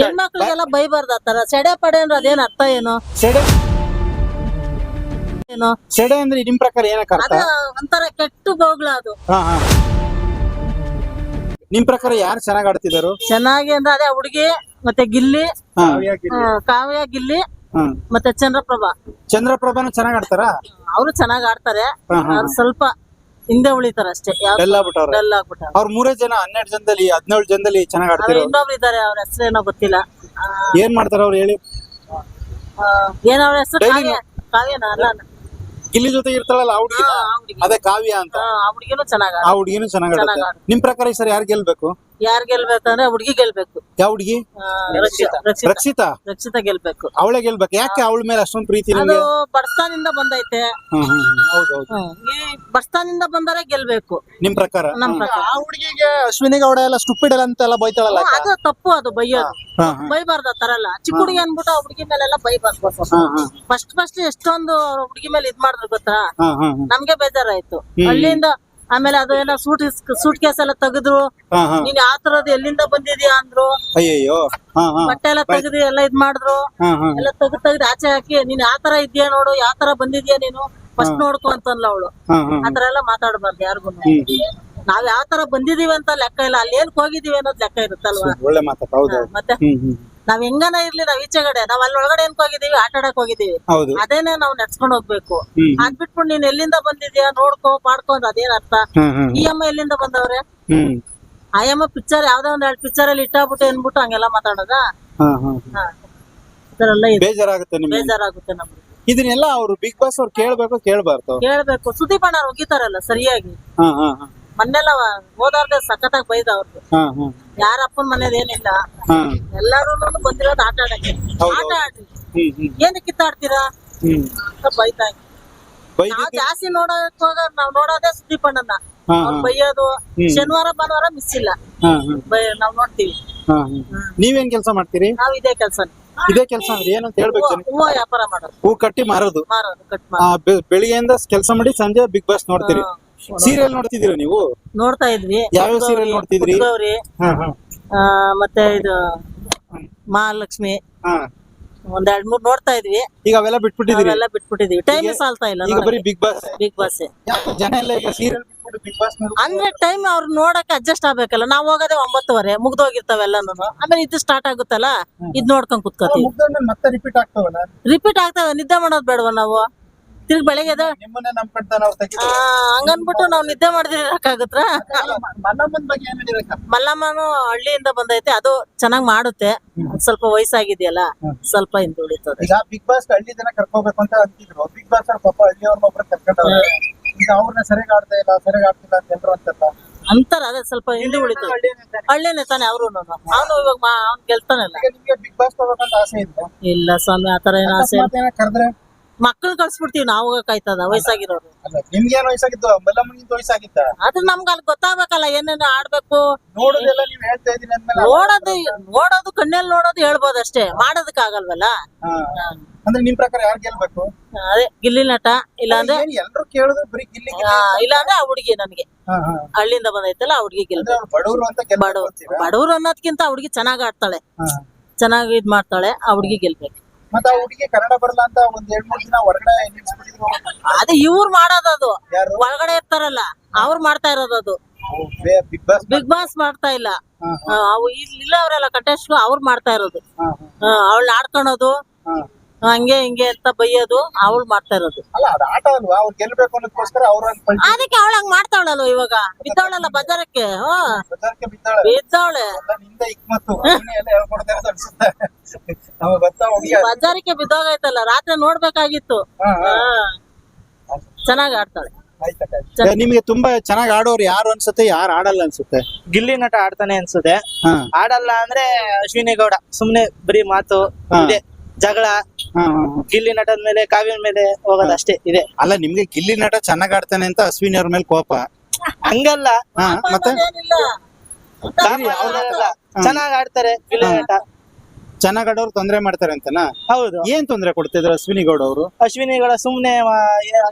ಹೆಣ್ಮಕ್ಳಿಗೆಲ್ಲ ಬೈಬಾರ್ದು ಆತರ ಸೆಡೆ ಪಡೆ ಅಂದ್ರೆ ಅದೇನ್ ಅರ್ಥ ಏನು? ಸೆಡೆ? ಏನು? ಸೆಡೆ ಅಂದ್ರೆ ನಿಮ್ ಪ್ರಕಾರ ಏನಕ್ಕೆ ಅರ್ಥ? ಅದು ಒಂಥರ ಕೆಟ್ಟು ಬೋಗ್ಲ ಅದು. ಹಾ ಹಾ. ನಿಮ್ ಪ್ರಕಾರ ಯಾರು ಚೆನ್ನಾಗ್ ಆಡ್ತಿದಾರು? ಚೆನ್ನಾಗಿ ಅಂದ್ರೆ ಅದೇ ಹುಡುಗಿ ಮತ್ತೆ ಗಿಲ್ಲಿ ಹಾ. ಆ, ಕಾವ್ಯ ಗಿಲ್ಲಿ ಮತ್ತೆ ಚಂದ್ರಪ್ರಭಾ. ಚಂದ್ರಪ್ರಭಾನು ಚೆನ್ನಾಗ್ ಆಡ್ತಾರ? ಅವರು ಚೆನ್ನಾಗ್ ಆಡ್ತಾರೆ. ಹಾ, ಹಾ. ಅವ್ರು ಸ್ವಲ್ಪ ಹಿಂದೆ ಉಳಿತಾರ ಅಷ್ಟೇ. ಡಲ್ ಆಗ್ಬಿಟ್ಟಾರ ಅವ್ರ ಮೂರೇ ಜನ ಹನ್ನೆರಡು ಜನದಲ್ಲಿ ಹದಿನೇಳು ಜನದಲ್ಲಿ ಚೆನ್ನಾಗ್ ಆಡ್ತಿರೋ ಇನ್ನೊಬ್ರು ಇದಾರೆ ಅವ್ರ ಹೆಸರೇನೋ ಗೊತ್ತಿಲ್ಲ. ಆ, ಏನ್ ಮಾಡ್ತಾರ ಅವ್ರು ಹೇಳಿ. ಆ, ಏನ್ ಅವ್ರ ಹೆಸರು? Daily ಕಾವ್ಯ ಕಾವ್ಯನ? ಅಲ್ಲ ಗಿಲ್ಲಿ ಜೊತೆ ಇರ್ತಾಳಲ್ಲ ಆ ಹುಡುಗಿ ಆ ಹುಡುಗಿ ಅದೇ ಕಾವ್ಯ ಅಂತ. ಆ ಹುಡುಗಿನೂ ಚೆನ್ನಾಗ ಆ ಹುಡುಗಿನೂ ಚೆನ್ನಾಗ್ ಆಡುತ್ತೆ. ಆಡುತ್ತೆ. ನಿಮ್ ಪ್ರಕಾರ ಈ ಸರಿ ಯಾರು ಗೆಲ್ಬೇಕು? ಯಾರ್ ಗೆಲ್ಬೇಕಂದ್ರೆ ಹುಡುಗಿ ಗೆಲ್ಬೇಕು. ಯಾವ ಹುಡುಗಿ? ಆ, ರಕ್ಷಿತಾ. ರಕ್ಷಿತಾ. ರಕ್ಷಿತಾ? ರಕ್ಷಿತಾ ಗೆಲ್ಬೇಕು. ಅವಳೇ ಗೆಲ್ಬೇಕು. ಯಾಕೆ ಅವಳ ಮೇಲೆ ಅಷ್ಟೊಂದು ಪ್ರೀತಿ ಅದು ನಿಮ್ಗೆ ಬಡಸ್ತಾನಿಂದ ಬಂದೈತೆ. ಹ್ಮ್ ಹ್ಮ್ ಹ್ಮ್. ಹೌದು ಹೌದು. ಹ್ಮ್. ಈ ಬಡಸ್ತಾನಿಂದ ಬಂದರೆ ಗೆಲ್ಬೇಕು. ನಿಮ್ ಪ್ರಕಾರ? ನಮ್ ಪ್ರಕಾರ. ಆ ಹುಡುಗಿಗೆ ಅಶ್ವಿನಿ ಗೌಡ ಎಲ್ಲ ಸ್ಟುಪಿಡ್ ಅಂತೆಲ್ಲ ಬೈತಾಳಲ್ಲ ಅದು ತಪ್ಪು ಅದು ಬೈಯೋದು. ಬೈಬಾರ್ದ ತರಲ್ಲ ಬೈಬಾರ್ದು ಆ ತರ ಎಲ್ಲ ಚಿಕ್ಕ ಹುಡುಗಿ ಅನ್ಬಿಟ್ಟು ಆ ಹುಡುಗಿ ಮೇಲೆಲ್ಲ ಬೈಬಾರ್ದು ಹಾ ಹಾ. ಫಸ್ಟ್ ಫಸ್ಟ್ ಎಷ್ಟೊಂದು ಹುಡುಗಿ ಮೇಲೆ ಇದ್ ಮಾಡಿದ್ರು ಗೊತ್ತಾ? ಹಾ ಹಾ ನಮ್ಗೆ ಬೇಜಾರಾಯ್ತು. ಅಲ್ಲಿಂದ ಹಳ್ಳಿಯಿಂದ ಆಮೇಲೆ ಅದೆಲ್ಲ ಸೂಟ್ ಸೂಟ್ ಕೇಸ್ ಎಲ್ಲ ತೆಗೆದ್ರು. ನೀನ್ ಯಾವ ತರದ್ ಎಲ್ಲಿಂದ ಬಂದಿದ್ಯಾ ಅಂದ್ರು. ಅಯ್ಯೋ ಬಟ್ಟೆ ಎಲ್ಲ ತೆಗ್ದು ಎಲ್ಲ ಇದ್ ಮಾಡಿದ್ರು. ಎಲ್ಲ ತೆಗ್ದು ತೆಗ್ದು ಆಚೆ ಹಾಕಿ ನೀನ್ ಯಾವ ತರ ಇದ್ಯಾ ನೋಡು ಯಾವ ತರ ಬಂದಿದ್ಯಾ ನೀನು ಫಸ್ಟ್ ನೋಡ್ಕೊ ಅಂತಲ್ಲ ಅವಳು. ಆತರ ಎಲ್ಲ ಮಾತಾಡಬಾರ್ದು ಯಾರಿಗೂ. ನಾವ್ ಯಾವ ತರ ಬಂದಿದೀವಿ ಅಂತ ಲೆಕ್ಕ ಇಲ್ಲ ಅಲ್ಲಿ ಏನ್ ಹೋಗಿದೀವಿ ಅನ್ನೋದ್ ಲೆಕ್ಕ ಇರುತ್ತಲ್ವಾ? ಒಳ್ಳೆ. ಮತ್ತೆ? ನಾವ್ ಹೆಂಗನ ಇರ್ಲಿ ನಾವ್ ಈಚೆಗಡೆ ನಾವ್ ಅಲ್ಲಿ ಒಳಗಡೆ ಏನ್ ಹೋಗಿದೀವಿ ಆಟ ಆಡಕ್ ಹೋಗಿದೀವಿ ಹೌದು. ಅದೇನೆ ನಾವ್ ನಡ್ಸ್ಕೊಂಡ್ ಹೋಗ್ಬೇಕು. ಅದ್ಬಿಟ್ಬಿಟ್ಟು ಅದ್ ಬಿಟ್ಬಿಟ್ಟು ನೀನ್ ಎಲ್ಲಿಂದ ಬಂದಿದ್ಯಾ ನೋಡ್ಕೋ ಪಾಡ್ಕೊ ಅಂದ್ರೆ ಅದೇನ್ ಅರ್ಥ? ಈ ಅಮ್ಮ ಎಲ್ಲಿಂದ ಬಂದವ್ರೆ? ಆ ಅಮ್ಮ ಪಿಕ್ಚರ್ ಯಾವ್ದೋ ಒಂದ್ ಎರಡು ಪಿಕ್ಚರ್ ಅಲ್ಲಿ ಇಟ್ಟಾಗ್ಬಿಟ್ಟು ಏನ್ಬಿಟ್ಟು ಹಂಗೆಲ್ಲ ಮಾತಾಡೋದ? ಬೇಜಾರಾಗುತ್ತೆ ನಿಮ್ಗೆ? ಬೇಜಾರಾಗುತ್ತೆ ನಮ್ಗೆ. ಇದನ್ನೆಲ್ಲ ಅವ್ರು ಬಿಗ್ ಬಾಸ್ ಅವ್ರು ಕೇಳ್ಬೇಕು ಕೇಳ್ಬಾರ್ದು. ಕೇಳ್ಬೇಕು. ಸುದೀಪ್ ಅಣ್ಣ ಒಗಿತಾರಲ್ಲ ಸರಿಯಾಗಿ? ಮೊನ್ನೆಲ್ಲ ಹೋದವ್ರದ್ದು ಸಖತ್ತಾಗಿ ಬೈದ ಅವ್ರದ್ದು ಯಾರ ಅಪ್ಪನ ಮನೆಯದ ಏನಿಲ್ಲ. ಹಾ. ಎಲ್ಲಾರು ಬಂದಿರೋದು ಆಟ ಆಡಕ್ಕೆ. ಆಟ ಆಡ್ರಿ ಏನ್ ಕಿತ್ತಾಡ್ತೀರಾ? ಬೈತಾ. ನಾವ್ ಜಾಸ್ತಿ ನೋಡೋಕ್ ಹೋಗ ನಾವ್ ನೋಡೋದೇ ಸುದೀಪ್ ಅಣ್ಣನ ಬೈಯೋದು. ಶನಿವಾರ ಭಾನುವಾರ ಮಿಸ್ ಇಲ್ಲ. ನಾವ್ ನೋಡ್ತೀವಿ. ನೀವೇನ್ ಕೆಲಸ ಮಾಡ್ತೀರಿ? ನಾವ್ ಇದೇ ಕೆಲಸ ಇದೇ ಕೆಲಸ ಅಂದ್ರೆ ಏನಂತ ಹೇಳ್ಬೇಕು ಹೂವ ವ್ಯಾಪಾರ ಮಾಡೋದು. ಹೂ ಕಟ್ಟಿ ಮಾರೋದು. ಮಾರೋದು ಕಟ್ ಬೆಳಿಗ್ಗೆಯಿಂದ ಕೆಲಸ ಮಾಡಿ ಸಂಜೆ ಬಿಗ್ ಬಾಸ್ ನೋಡ್ತೀರಿ. ಸೀರಿಯಲ್ ನೋಡ್ತಿದ್ರಿ ನೀವು? ನೋಡ್ತಾ ಇದ್ವಿ. ಯಾವ ಸೀರಿಯಲ್ ನೋಡ್ತಿದ್ರಿ? ಗೌರಿ ಹಾ ಹಾ. ಮತ್ತೆ ಇದು ಮಹಾಲಕ್ಷ್ಮಿ. ಹಾ. ಒಂದ್ ಎರಡ್ ಮೂರ್ ನೋಡ್ತಾ ಇದ್ವಿ. ಈಗ ಅವೆಲ್ಲ ಬಿಟ್ಬಿಟ್ಟಿದ್ದೀರಿ? ಅವೆಲ್ಲ ಬಿಟ್ಬಿಟ್ಟಿದೀವಿ ಟೈಮ್ ಸಾಲ್ತಾ ಇಲ್ಲ ಈಗ ಬರೀ ಬಿಗ್ ಬಾಸ್ ಬಿಗ್ ಬಾಸ್ ಜನ ಎಲ್ಲ ಈಗ ಸೀರಿಯಲ್ ಬಿಟ್ಬಿಟ್ಟು ಬಿಗ್ ಬಾಸ್ ಅಂದ್ರೆ ಟೈಮ್ ಅವ್ರ ನೋಡಕ್ಕೆ ಅಡ್ಜಸ್ಟ್ ಆಗ್ಬೇಕಲ್ಲ. ನಾವ್ ಹೋಗೋದೇ ಒಂಬತ್ತುವರೆ ಮುಗ್ದೋಗಿರ್ತಾವ ಎಲ್ಲಾನು ಆಮೇಲೆ ಇದು ಸ್ಟಾರ್ಟ್ ಆಗುತ್ತಲ್ಲ? ಇದ್ ನೋಡ್ಕೊಂಡ್ ಕುತ್ಕೋತೀವಿ. ಮತ್ತೆ ರಿಪೀಟ್ ಆಗ್ತಾವಲ್ಲ? ರಿಪೀಟ್ ಆಗ್ತಾವ. ನಿದ್ದೆ ಮಾಡೋದ್ ಬೇಡವಾ ನಾವು? ತಿರ್ಗಿ ಬೆಳಗ್ಗೆ ಎದ್ದು, ನಿಮ್ಮನ್ನೇ ಆ, ಹಂಗನ್ಬಿಟ್ಟು ನಾವ್ ನಿದ್ದೆ ಮಾಡಿದ್ರೆ ಮನ್ನಮ್ಮನ್ ಬಗ್ಗೆ ಏನ್ ಹೇಳಿರಕ್ಕ? ಮಲ್ಲಮ್ಮನು ಹಳ್ಳಿಯಿಂದ ಬಂದೈತೆ ಅದು ಚೆನ್ನಾಗ್ ಮಾಡುತ್ತೆ. ಸ್ವಲ್ಪ ವಯಸ್ಸಾಗಿದೆಯಲ್ಲ ಸ್ವಲ್ಪ ಹಿಂದುಳಿತದೆ. ಈಗ ಬಿಗ್ ಬಾಸ್ ಹಳ್ಳಿ ಜನ ಕರ್ಕೋಬೇಕು ಅಂತ ಅಂತಿದ್ರು. ಬಿಗ್ ಬಾಸ್ ಅವ್ರ ಪಾಪ ಹಳ್ಳಿಯವ್ರನ್ನೊಬ್ರು ಕರ್ಕೊಂಡವ್ರೆ. ಈಗ ಅವ್ರನ್ನ ಸರಿಯಾಗಿ ಆಡ್ತಾ ಇಲ್ಲ ಸರಿಯಾಗಿ ಆಡ್ತಿಲ್ಲ ಅಂತ ಎಲ್ರು ಅಂತಾರ ಅದೇ ಸ್ವಲ್ಪ ಹಿಂದೆ ಉಳಿತದೆ ಹಳ್ಳಿನೇ ತಾನೆ ಅವ್ರು ಅವನು ಇವಾಗ ಅವ್ನ್ ಗೆಲ್ತಾನಲ್ಲ. ಈಗ ನಿಮ್ಗೆ ಬಿಗ್ ಬಾಸ್ ಹೋಗ್ಬೇಕಂತ ಆಸೆ ಇತ್ತು ಇಲ್ಲ ಸ್ವಾಮಿ ಆತರ ಏನ್ ಆಸೆ ಅಕಸ್ಮಾತ್ ಏನೋ ಕರೆದ್ರೆ? ಮಕ್ಕಳು ಕಳ್ಸ್ಬಿಡ್ತೀವಿ ನಾವು ಕಾಯ್ತದ ವಯಸ್ಸಾಗಿರೋರು. ಅಲ್ಲ ನಿಮ್ಗೆ ಏನ್ ವಯಸ್ಸಾಗಿತ್ತು? ಮಲ್ಲಮ್ಮನಿಗಿಂತ ವಯಸ್ಸಾಗಿತ್ತ? ಅದು ನಮ್ಗೆ ಅಲ್ಲಿ ಗೊತ್ತಾಗ್ಬೇಕಲ್ಲ ಏನೇನು ಆಡ್ಬೇಕು. ನೋಡೋದೆಲ್ಲ ನೀವ್ ಹೇಳ್ತಾ ಇದೀನಿ ಅಂದ್ಮೇಲೆ ನೋಡೋದು ನೋಡೋದು ಕಣ್ಣಲ್ಲಿ ನೋಡೋದು ಹೇಳ್ಬೋದು ಅಷ್ಟೇ. ಮಾಡೋದಕ್ ಆಗಲ್ವಲ್ಲ? ಹಾ. ಅಂದ್ರೆ ನಿಮ್ ಪ್ರಕಾರ ಯಾರು ಗೆಲ್ಬೇಕು? ಅದೇ ಗಿಲ್ಲಿ ನಟ ಇಲ್ಲಾಂದ್ರೆ ಏನ್ ಎಲ್ರು ಕೇಳಿದ್ರು ಬರೀ ಗಿಲ್ಲಿ ಇಲ್ಲಾಂದ್ರೆ ಆ ಹುಡುಗಿ ನನ್ಗೆ. ಹಳ್ಳಿಯಿಂದ ಬಂದೈತಲ್ಲ ಆ ಹುಡುಗಿ ಬಡವರು ಅಂತ ಬಡವ್ರು ಅನ್ನೋದ್ಕಿಂತ ಆ ಹುಡುಗಿ ಚೆನ್ನಾಗ್ ಆಡ್ತಾಳೆ. ಚೆನ್ನಾಗಿ ಇದ್ ಮಾಡ್ತಾಳೆ ಆ ಹುಡುಗಿ ಗೆಲ್ಬೇಕು. ಮತ್ತೆ ಆ ಹುಡುಗಿ ಕನ್ನಡ ಬರಲ್ಲ ಅಂತ ಒಂದ್ ಎರಡ್ ಮೂರ್ ದಿನ ಹೊರಗಡೆ ನಿಲ್ಸ್ಬಿಟ್ಟಿದ್ರು ಅದು ಇವ್ರು ಮಾಡೋದದು ಯಾರು? ಒಳಗಡೆ ಇರ್ತಾರಲ್ಲ ಅವ್ರು ಮಾಡ್ತಾ ಇರೋದು ಅದು. ಬಿಗ್ ಬಾಸ್ ಬಿಗ್ ಬಾಸ್ ಮಾಡ್ತಾ ಇಲ್ಲ. ಹಾ, ಆ, ಅವು ಇಲ್ಲಿ ಇಲ್ಲ ಅವರೆಲ್ಲ ಕಂಟೆಸ್ಟ್ ಅವ್ರು ಮಾಡ್ತಾ ಇರೋದು. ಹಾ, ಹಾ, ಅವಳು ಆಡ್ಕೊಳೋದು. ಹಾ. ಹಂಗೆ ಹಿಂಗೆ ಅಂತ ಬೈಯೋದು ಅವಳು ಮಾಡ್ತಾ ಇರೋದು. ಅಲ್ಲ ಅದು ಆಟ ಅಲ್ವಾ? ಅವ್ರು ಗೆಲ್ಬೇಕು ಅನ್ನೋದಕ್ಕೋಸ್ಕರ ಅವ್ರು ಅದಕ್ಕೆ ಅವಳ ಹಂಗ್ ಮಾಡ್ತಾವಳಲ್ಲ ಇವಾಗ? ಬಿದ್ದವಳಲ್ಲ ಬಜಾರಕ್ಕೆ? ಹ್ಮ್ ಬಜಾರ್ಗೆ ಬಿದ್ದಾಳೆ ಬಿದ್ದವಳೆ. ಎಲ್ಲ ನಿಂದ ಇಕ್ಮತ್ತು ನೀನೇ ಎಲ್ಲ ಹೇಳ್ಕೊಡ್ತಾ ಇರೋದು ಅನ್ಸುತ್ತೆ. ನಮಗೆ ಗೊತ್ತಾ ಹುಡುಗಿ ಬಜಾರಕ್ಕೆ ಬಿದ್ದೋಗೈತಲ್ಲ ರಾತ್ರಿ ನೋಡ್ಬೇಕಾಗಿತ್ತು. ಹಾ, ಹಾ. ಹಾ. ಚೆನ್ನಾಗ್ ಆಡ್ತಾಳೆ. ಆಯ್ತಕ್ಕ. ನಿಮ್ಗೆ ತುಂಬಾ ಚೆನ್ನಾಗಿ ಆಡೋರು ಯಾರು ಅನ್ಸುತ್ತೆ ಯಾರು ಆಡಲ್ಲ ಅನ್ಸುತ್ತೆ? ಗಿಲ್ಲಿ ನಟ ಆಡ್ತಾನೆ ಅನ್ಸುತ್ತೆ. ಹಾ. ಆಡಲ್ಲ ಅಂದ್ರೆ ಅಶ್ವಿನಿ ಗೌಡ. ಸುಮ್ನೆ ಬರೀ ಮಾತು ಹಾ. ಇದೆ. ಜಗಳ. ಗಿಲ್ಲಿ ನಟದ ಮೇಲೆ ಕಾವ್ಯನ ಮೇಲೆ ಹೋಗೋದು ಅಷ್ಟೇ ಇದೆ. ಅಲ್ಲ ನಿಮ್ಗೆ ಗಿಲ್ಲಿ ನಟ ಚೆನ್ನಾಗ್ ಆಡ್ತಾನೆ ಅಂತ ಅಶ್ವಿನಿ ಅವ್ರ ಮೇಲೆ ಕೋಪ? ಹಂಗಲ್ಲ. ಹಾ ಮತ್ತೆ? ಏನಿಲ್ಲ. ಚೆನ್ನಾಗ್ ಆಡ್ತಾರೆ ಗಿಲ್ಲಿ ನಟ. ಚೆನ್ನಾಗ್ ಆಡೋರು ತೊಂದ್ರೆ ಮಾಡ್ತಾರೆ ಅಂತನಾ? ಹೌದು. ಏನ್ ತೊಂದ್ರೆ ಕೊಡ್ತಿದ್ರು ಅಶ್ವಿನಿ ಗೌಡ ಅವರು? ಅಶ್ವಿನಿ ಗೌಡ ಸುಮ್ನೆ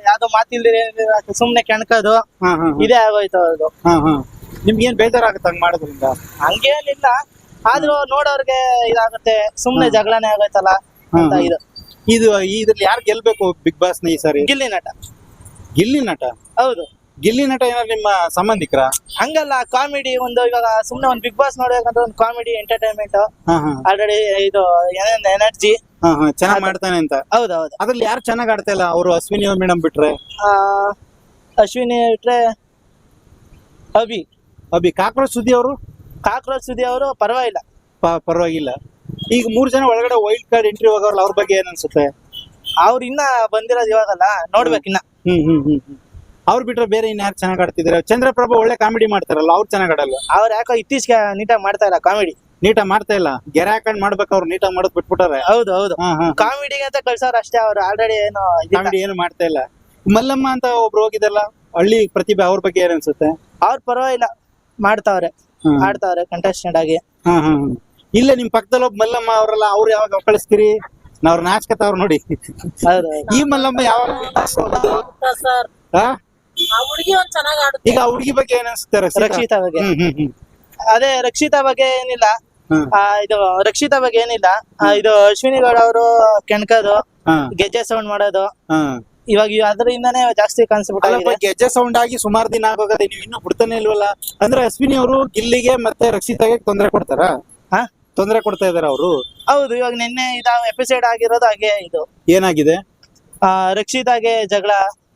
ಯಾವ್ದೋ ಮಾತಿಲ್ದಿರ ಸುಮ್ನೆ ಕೆಣಕೋದು. ಇದೇ ಆಗೋಯ್ತು ಅವ್ರದ್ದು ನಿಮ್ಗೆ ಏನ್ ಬೇಜಾರಾಗುತ್ತೆ ಹಂಗ್ ಮಾಡೋದ್ರಿಂದ? ಹಂಗೇನಿಲ್ಲ. ಆದ್ರೂ ನೋಡೋರ್ಗೆ ಇದಾಗುತ್ತೆ. ಸುಮ್ನೆ ಜಗಳನೇ ಆಗೋಯ್ತಲ್ಲ. ಅಂತ ಇದು. ಇದು ಇದ್ರಲ್ಲಿ ಯಾರು ಗೆಲ್ಬೇಕು ಬಿಗ್ ಬಾಸ್ನ ಈ ಸಾರಿ? ಗಿಲ್ಲಿ ನಟ. ಗಿಲ್ಲಿ ನಟ? ಹೌದು. ಗಿಲ್ಲಿ ನಟ ಏನಾದ್ರು ನಿಮ್ಮ ಸಂಬಂಧಿಕರ? ಹಂಗಲ್ಲ ಕಾಮಿಡಿ ಒಂದು ಇವಾಗ ಸುಮ್ನೆ ಒಂದು ಬಿಗ್ ಬಾಸ್ ನೋಡ್ಬೇಕಂದ್ರೆ ಒಂದು ಕಾಮಿಡಿ ಎಂಟರ್ಟೈನ್ಮೆಂಟ್ ಆಲ್ರೆಡಿ ಇದು ಏನೇನು ಎನರ್ಜಿ ಚೆನ್ನಾಗಿ ಮಾಡ್ತಾನೆ ಅಂತ. ಹೌದೌದು ಹೌದು. ಅದ್ರಲ್ಲಿ ಯಾರು ಚೆನ್ನಾಗಿ ಆಡ್ತಾ ಇಲ್ಲ? ಅವರು ಅಶ್ವಿನಿ ಮೇಡಮ್ ಬಿಟ್ರೆ? ಅಶ್ವಿನಿ ಬಿಟ್ರೆ ಅಭಿ. ಅಭಿ. ಕಾಕ್ರೋಚ್ ಸುದ್ದಿ ಅವರು? ಕಾಕ್ರೋಚ್ ಸುದ್ದಿ ಅವರು ಪರವಾಗಿಲ್ಲ. ಪರವಾಗಿಲ್ಲ. ಈಗ ಮೂರ್ ಜನ ಒಳಗಡೆ ವೈಲ್ಡ್ ಕಾರ್ಡ್ ಎಂಟ್ರಿ ಹೋಗೋರ್ಲ ಅವ್ರ ಬಗ್ಗೆ ಏನ್ ಅನ್ಸುತ್ತೆ? ಅವ್ರು ಇನ್ನ ಬಂದಿರೋದು ಇವಾಗಲ್ಲ ನೋಡ್ಬೇಕು ಇನ್ನ. ಹ್ಮ್ ಹ್ಮ್ ಹ್ಮ್ ಹ್ಮ್. ಅವ್ರು ಬಿಟ್ರೆ ಬೇರೆ ಇನ್ ಯಾರು ಚೆನ್ನಾಗಿ ಆಡ್ತಿದಾರೆ? ಚಂದ್ರಪ್ರಭು ಒಳ್ಳೆ ಕಾಮಿಡಿ ಮಾಡ್ತಾರಲ್ಲ ಅವ್ರು ಚೆನ್ನಾಗಿ ಆಡಲ್ಲ. ಅವ್ರು ಯಾಕೋ ಇತ್ತೀಚೆಗೆ ನೀಟಾಗಿ ಮಾಡ್ತಾ ಇಲ್ಲ ಕಾಮಿಡಿ. ನೀಟಾಗಿ ಮಾಡ್ತಾ ಇಲ್ಲ. ಗೆರೆ ಹಾಕೊಂಡ್ ಮಾಡ್ಬೇಕು ಅವ್ರು ನೀಟಾಗಿ ಮಾಡೋದ್ ಬಿಟ್ಬಿಟ್ಟಾರೆ. ಹೌದು ಹೌದು. ಹಾ ಹಾ ಕಾಮಿಡಿಗೆ ಅಂತ ಕಳ್ಸೋರು ಅಷ್ಟೇ ಅವ್ರು ಆಲ್ರೆಡಿ ಏನು ಇದಿಲ್ಲ. ಕಾಮಿಡಿ ಏನು ಮಾಡ್ತಾ ಇಲ್ಲ. ಮಲ್ಲಮ್ಮ ಅಂತ ಒಬ್ರು ಹೋಗಿದಲ್ಲ ಹಳ್ಳಿ ಪ್ರತಿಭೆ ಅವ್ರ ಬಗ್ಗೆ ಏನ್ ಅನ್ಸುತ್ತೆ? ಅವ್ರ್ ಪರವಾಗಿಲ್ಲ ಮಾಡ್ತಾವ್ರೆ. ಹ್ಮ್. ಆಡ್ತಾವ್ರೆ ಕಂಟೆಸ್ಟೆಂಟ್ ಆಗಿ. ಹ್ಮ್ ಹ್ಮ್ ಹಾ. ಇಲ್ಲ ನಿಮ್ ಪಕ್ಕದಲ್ಲಿ ಒಬ್ಬ ಮಲ್ಲಮ್ಮ ಅವರಲ್ಲ ಅವ್ರು ಯಾವಾಗ ಕಳಿಸ್ತೀರಿ ನಾವ್ ನಾಚ್ಕತಾವ್ರ ನೋಡಿ. ಈ ಮಲ್ಲಮ್ಮ ಯಾವಾಗ ಈಗ ಹುಡುಗಿ ಬಗ್ಗೆ ಏನ್ ಅನ್ಸುತ್ತೆ ರಕ್ಷಿತಾ? ಬಗ್ಗೆ. ಅದೇ ರಕ್ಷಿತಾ ಬಗ್ಗೆ ಏನಿಲ್ಲ. ಆ, ಇದು ರಕ್ಷಿತಾ ಬಗ್ಗೆ ಏನಿಲ್ಲ. ಇದು ಅಶ್ವಿನಿ ಗೌಡ ಅವರು ಕೆಣಕೋದು ಗೆಜ್ಜೆ ಸೌಂಡ್ ಮಾಡೋದು. ಇವಾಗ ಇವ್ ಅದರಿಂದಾನೇ ಜಾಸ್ತಿ ಕಾಣಿಸ್ಬಿಟ್ಟು ಗೆಜ್ಜೆ ಸೌಂಡ್ ಆಗಿ ಸುಮಾರು ದಿನ ಆಗೋಗದೆ ನೀವು ಇನ್ನೂ ಬಿಡ್ತಾನೆ ಇಲ್ವಲ್ಲ? ಅಂದ್ರೆ ಅಶ್ವಿನಿ ಅವರು ಗಿಲ್ಲಿಗೆ ಮತ್ತೆ ರಕ್ಷಿತಾಗೆ ತೊಂದರೆ ಕೊಡ್ತಾರ? ಹಾ? ತೊಂದರೆ ಕೊಡ್ತಾ ಇದಾರೆ ಅವರು? ಹೌದು ಇವಾಗ ನಿನ್ನೆ ಇದ ಎಪಿಸೋಡ್ ಆಗಿರೋದು ಹಾಗೆ ಇದು. ಏನಾಗಿದೆ? ಆ, ರಕ್ಷಿತಾಗೆ ಜಗಳ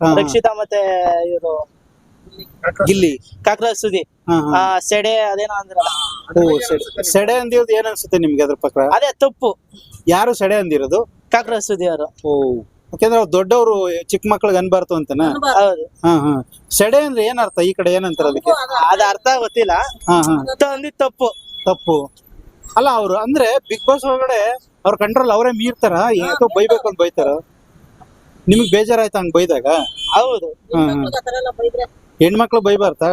ಹಾ. ರಕ್ಷಿತಾ ಮತ್ತೆ ಇವರು ಗಿಲ್ಲಿ. ಕಾಕ್ರಾಜ್ ಸುದಿ ಹಾ, ಹಾ. ಆ ಸೆಡೆ ಅದೇನೋ ಅಂದ್ರಲ್ಲ. ಓ, ಸೆಡೆ- ಸೆಡೆ ಅಂದಿರೋದು ಏನ್ ಅನ್ಸುತ್ತೆ ನಿಮ್ಗೆ ಅದ್ರ ಪ್ರಕಾರ? ಅದೇ ತಪ್ಪು. ಯಾರು ಸೆಡೆ ಅಂದಿರೋದು? ಕಾಕ್ರಾಜ್ ಸುದಿ ಅವರು. ಓ. ಯಾಕೆಂದ್ರೆ ಅವ್ರು ದೊಡ್ಡವರು ಚಿಕ್ಕ ಮಕ್ಳಿಗೆ ಅನ್ಬಾರ್ದು ಅಂತನಾ? ಹೌದು. ಹಾ ಹಾ. ಸೆಡೆ ಅಂದ್ರೆ ಏನರ್ಥ ಈ ಕಡೆ ಏನಂತಾರ ಅದಕ್ಕೆ? ಅದ ಅರ್ಥ ಗೊತ್ತಿಲ್ಲ. ಹಾ ಹಾ. ತಪ್ಪು. ತಪ್ಪು. ಅಲ್ಲ ಅವ್ರು ಅಂದ್ರೆ ಬಿಗ್ ಬಾಸ್ ಒಳಗಡೆ ಅವ್ರ ಕಂಟ್ರೋಲ್ ಅವರೇ ಮೀರ್ತಾರ ಏನೋ ಬೈಬೇಕು ಅಂತ ಬೈತಾರ. ನಿಮಗ್ ಬೇಜಾರಾಯ್ತಾ ಹಂಗ್ ಬೈದಾಗ? ಹೌದು. ಹೆಣ್ಮಕ್ಳು ಬೈಬಾರ್ದ?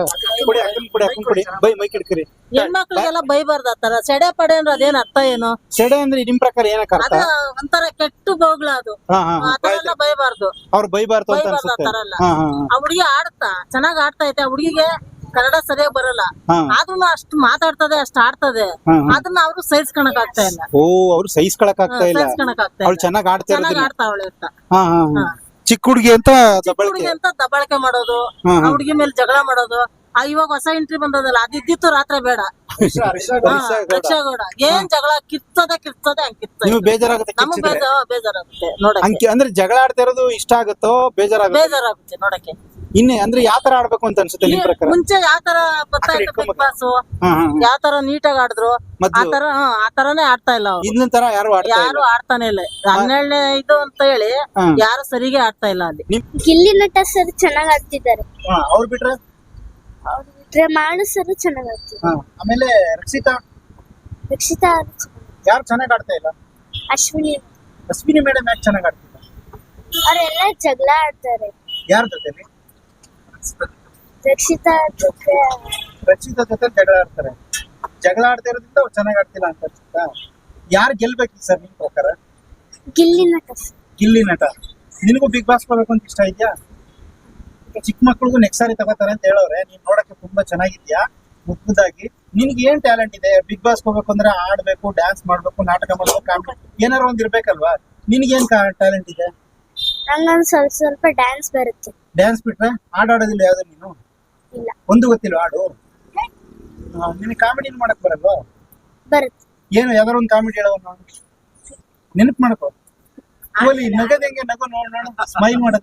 ಕುಡಿ ಅಕ್ಕನ್ ಕುಡಿ ಅಕ್ಕನ್ ಕೊಡಿ. ಬೈ ಮೈಕ್ ಹಿಡ್ಕರಿ ಹೆಣ್ಮಕ್ಳಿಗೆಲ್ಲ ಬೈಬಾರ್ದ ಆತರ ಸೆಡೆ ಪಡೆ ಅಂದ್ರೆ ಅದೇನ್ ಅರ್ಥ ಏನು? ಸೆಡೆ ಅಂದ್ರೆ ನಿಮ್ ಪ್ರಕಾರ ಏನಕ್ಕೆ ಅರ್ಥ? ಅದ ಒಂಥರ ಕೆಟ್ಟು ಬೋಗ್ಲ ಅದು. ಆತರ ಬೈಬಾರ್ದು. ಅವ್ರು ಬೈಬಾರ್ದು ಅಂತ ಅನ್ಸುತ್ತೆ. ಆ ಹುಡುಗಿ ಆಡ್ತಾ ಚೆನ್ನಾಗ್ ಆಡ್ತಾ ಐತೆ. ಆ ಹುಡುಗಿಗೆ ಕನ್ನಡ ಸರಿಯಾಗಿ ಬರಲ್ಲ. ಆದ್ರೂ ಅಷ್ಟು ಮಾತಾಡ್ತದೆ ಅಷ್ಟು ಆಡ್ತದೆ. ಅದನ್ನ ಅವರು ಸಹಿಸ್ಕೊಳಕ್ ಆಗ್ತಾ ಇಲ್ಲ. ಓ ಅವ್ರು ಸಹಿಸ್ಕೊಳಕ್ ಆಗ್ತಾ ಇಲ್ಲ. ಸಹಿಸ್ಕೊಳಕ್ ಆಗ್ತಾ ಅವ್ಳು ಇಲ್ಲ. ಚೆನ್ನಾಗ್ ಆಡ್ತಾ ಚೆನ್ನಾಗ್ ಇರೋದಿಲ್ಲ. ಆಡ್ತಾವಳೆ ಅಂತ. ಹಾ ಹಾ ಹಾ. ಚಿಕ್ಕ ಹುಡುಗಿ ಅಂತ ದಬ್ಬಾಳಿಕೆ. ಹುಡುಗಿ ಅಂತ ದಬ್ಬಾಳಿಕೆ ಮಾಡೋದು ಹಾ, ಹಾ. ಹುಡುಗಿ ಮೇಲೆ ಜಗಳ ಮಾಡೋದು. ಆ ಇವಾಗ ಹೊಸ ಎಂಟ್ರಿ ಬಂದದಲ್ಲ ಅದಿದ್ದಿತ್ತು ರಾತ್ರಿ ಬೇಡ. ಹಾ, ಏನ್ ಜಗಳ ಕಿತ್ತದ ಕಿತ್ತದೆ ಹಂಗ್ ನೀವು ಬೇಜಾರಾಗುತ್ತೆ ನಮಗ್ ಕಿರ್ಚಿದ್ರೆ? ಬೇಜಾರ್ ಬೇಜಾರಾಗುತ್ತೆ ನೋಡಕ್ಕೆ. ಹಂಗೆ ಅಂದ್ರೆ ಜಗಳ ಆಡ್ತಾ ಇರೋದು ಇಷ್ಟ ಆಗುತ್ತೋ? ಬೇಜಾರಾಗುತ್ತೆ? ಬೇಜಾರಾಗುತ್ತೆ ನೋಡಕ್ಕೆ. ಇನ್ನೇ ಅಂದ್ರೆ ಯಾವ ತರ ಆಡ್ಬೇಕು ಅಂತ ಅನ್ಸುತ್ತೆ ನಿಮ್ ಪ್ರಕಾರ? ಮುಂಚೆ ಯಾವ ತರ ಇತ್ತು ಬಿಗ್ ಬಾಸ್ ಹಾ ಹಾ ಯಾವ ತರ ನೀಟಾಗಿ ಆಡಿದ್ರು? ಆ ತರ ಹಾ, ಆ ತರನೇ ಆಡ್ತಾ ಇಲ್ಲ ಅವ್ರು. ಇನ್ನೊಂದ್ ತರ ಯಾರು ಆಡ್ತಾ ಯಾರು ಇಲ್ಲ ಆಡ್ತಾನೆ ಇಲ್ಲ. ಹನ್ನೆರಡನೇ ಇದು ಅಂತ ಹೇಳಿ ಹಾ. ಯಾರು ಸರಿಗೆ ಆಡ್ತಾ ಇಲ್ಲ ಅಲ್ಲಿ. ಗಿಲ್ಲಿ ನಟ ಸರ್ ಚೆನ್ನಾಗ್ ಆಡ್ತಿದ್ದಾರೆ. ಹಾ, ಅವ್ರ್ ಬಿಟ್ರೆ? ಅವ್ರು ಬಿಟ್ರೆ ಮಾಡು ಸರ್ ಚೆನ್ನಾಗ್ ಆಡ್ತಿದ್ದಾರೆ. ಹಾ. ಆಮೇಲೆ ರಕ್ಷಿತಾ? ರಕ್ಷಿತಾ ಅವ್ರು ಚೆನ್ನಾಗ್- ಯಾರು ಚೆನ್ನಾಗ್ ಆಡ್ತಾ ಇಲ್ಲ? ಅಶ್ವಿನಿ. ಅಶ್ವಿನಿ ಮೇಡಮ್ ಯಾಕೆ ಚೆನ್ನಾಗ್ ಆಡ್ತಿಲ್ಲ? ಅವರೆಲ್ಲ ಜಗಳ ಆಡ್ತಾರೆ. ಯಾರ ಜೊತೆಲಿ? ರಕ್ಷಿತಾ ಜೊತೆ ರಕ್ಷಿತಾ ಜೊತೆ ಜಗಳ ಆಡ್ತಾರೆ ಜಗಳ ಆಡ್ತಾ ಇರೋದ್ರಿಂದ ಅವ್ರು ಚೆನ್ನಾಗಿ ಆಡ್ತಿಲ್ಲ ಅಂತ ಅನ್ಸುತ್ತಾ? ಯಾರು ಗೆಲ್ಬೇಕು ಸರ್ ನಿಮ್ ಪ್ರಕಾರ? ಗಿಲ್ಲಿ ನಟ ಗಿಲ್ಲಿ ನಟ. ನಿನಗೂ ಬಿಗ್ ಬಾಸ್ ಬರ್ಬೇಕು ಅಂತ ಇಷ್ಟ ಇದೆಯಾ? ಚಿಕ್ಕ ಮಕ್ಳಿಗೂ ನೆಕ್ಸ್ಟ್ ಸಾರಿ ತಗೋತಾರೆ ಅಂತ ಹೇಳೋರೆ ನೀನ್ ನೋಡಕ್ಕೆ ತುಂಬಾ ಚೆನ್ನಾಗಿದ್ಯಾ? ಮುದ್ದಾಗಿ ನಿನ್ಗೆ ಏನ್ ಟ್ಯಾಲೆಂಟ್ ಇದೆ? ಬಿಗ್ ಬಾಸ್ ಹೋಗ್ಬೇಕು ಅಂದ್ರೆ ಆಡ್ಬೇಕು ಡ್ಯಾನ್ಸ್ ಮಾಡ್ಬೇಕು ನಾಟಕ ಮಾಡ್ಬೇಕು ಏನಾರು ಒಂದ್ ಇರ್ಬೇಕಲ್ವಾ? ನಿನ್ಗೇನ್ ಟ್ಯಾಲೆಂಟ್ ಇದೆ? ನಂಗೊಂದ್ ಸ್ವಲ್ಪ ಸ್ವಲ್ಪ ಡ್ಯಾನ್ಸ್ ಬರುತ್ತೆ. ಡ್ಯಾನ್ಸ್ ಬಿಟ್ರೆ ಆಡಾಡೋದಿಲ್ಲ ಆಡೋದಿಲ್ಲ ಯಾವ್ದು ನೀನು? ಇಲ್ಲ. ಒಂದು ಗೊತ್ತಿಲ್ಲ ಹಾಡು? ನಿನಗೆ ಕಾಮಿಡಿ ಮಾಡಕ್ ಬರಲ್ವಾ? ಬರುತ್ತೆ. ಏನು ಯಾವ್ದಾರು ಒಂದು ಕಾಮಿಡಿ ಹೇಳೋ ನೆನಪು ಮಾಡ್ಕೋ. ಓಲಿ ನಗದ ಹೆಂಗೆ ನಗು ನೋಡ್ ನೋಡು. ಸ್ಮೈಲ್ ಮಾಡೋದು.